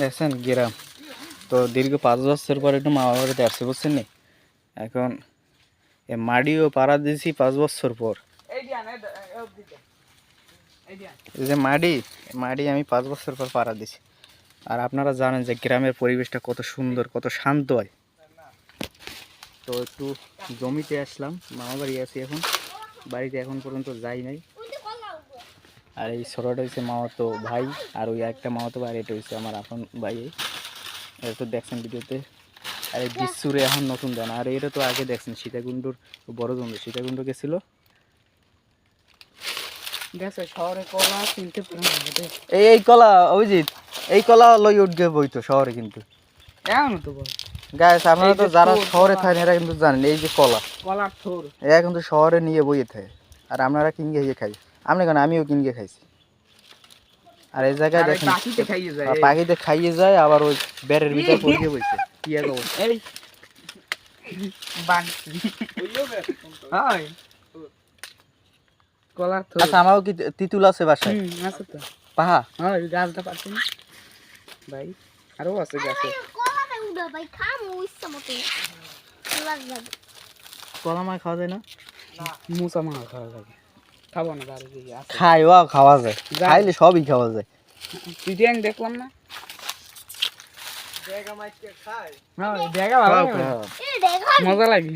দেখছেন গ্রাম। তো দীর্ঘ পাঁচ বছর পর একটু মামা বাড়িতে আসছে বুঝছেন নি? এখন এ মাড়িও পাড়া দিয়েছি পাঁচ বছর পর। এই যে মাড়ি মাড়ি আমি পাঁচ বছর পর পাড়া দিছি আর আপনারা জানেন যে গ্রামের পরিবেশটা কত সুন্দর কত শান্ত হয়। তো একটু জমিতে আসলাম মামা বাড়ি আছি এখন। বাড়িতে এখন পর্যন্ত যাই নাই। আর এই ছোটটা হচ্ছে মামাতো ভাই আর ওই একটা মামাতো ভাই আর এটা হচ্ছে আমার এখন ভাই। এটা তো দেখছেন ভিডিওতে। আর এই বিশ্বরে এখন নতুন দেন আর এটা তো আগে দেখছেন সীতাকুণ্ডুর বড় জমি। সীতাকুণ্ড গেছিল? শহরে কলা এই এই কলা অভিজিৎ এই কলা লই উঠবে বই তো শহরে কিন্তু। এমন তো বল। গাছ আপনারা তো যারা শহরে থাকেন এরা কিন্তু জানেন এই যে কলা। কলার থোর। এরা কিন্তু শহরে নিয়ে বইয়ে থাকে। আর আপনারা কিনগে গিয়ে খাই আপনি কেন আমিও কিনগে খাইছি। আর এই জায়গায় দেখেন পাখিতে খাইয়ে যায় পাখিতে খাইয়ে যায় আবার ওই বেড়ের ভিতরে পড়িয়ে বইছে। কি এক অবস্থা। এই। বানছি হয় কলার থোর। আচ্ছা আমারও কি তিতুল আছে বাসায়? হুম আছে তো। পাহা। হ্যাঁ গাছটা পাচ্ছি ভাই আরও আছে গাছে। ভাই খামো ইচ্ছা মতো। কলা মাছ খাওয়া যায় না? মুসা মাছ খাওয়া যায়। খাব না বাড়ি গিয়ে আছে। খাওয়া যায়। যা। খাইলে সবই খাওয়া যায়। চিটিয়াং দেখলাম না। দেখা ভালো। এ দেখা মজা লাগে।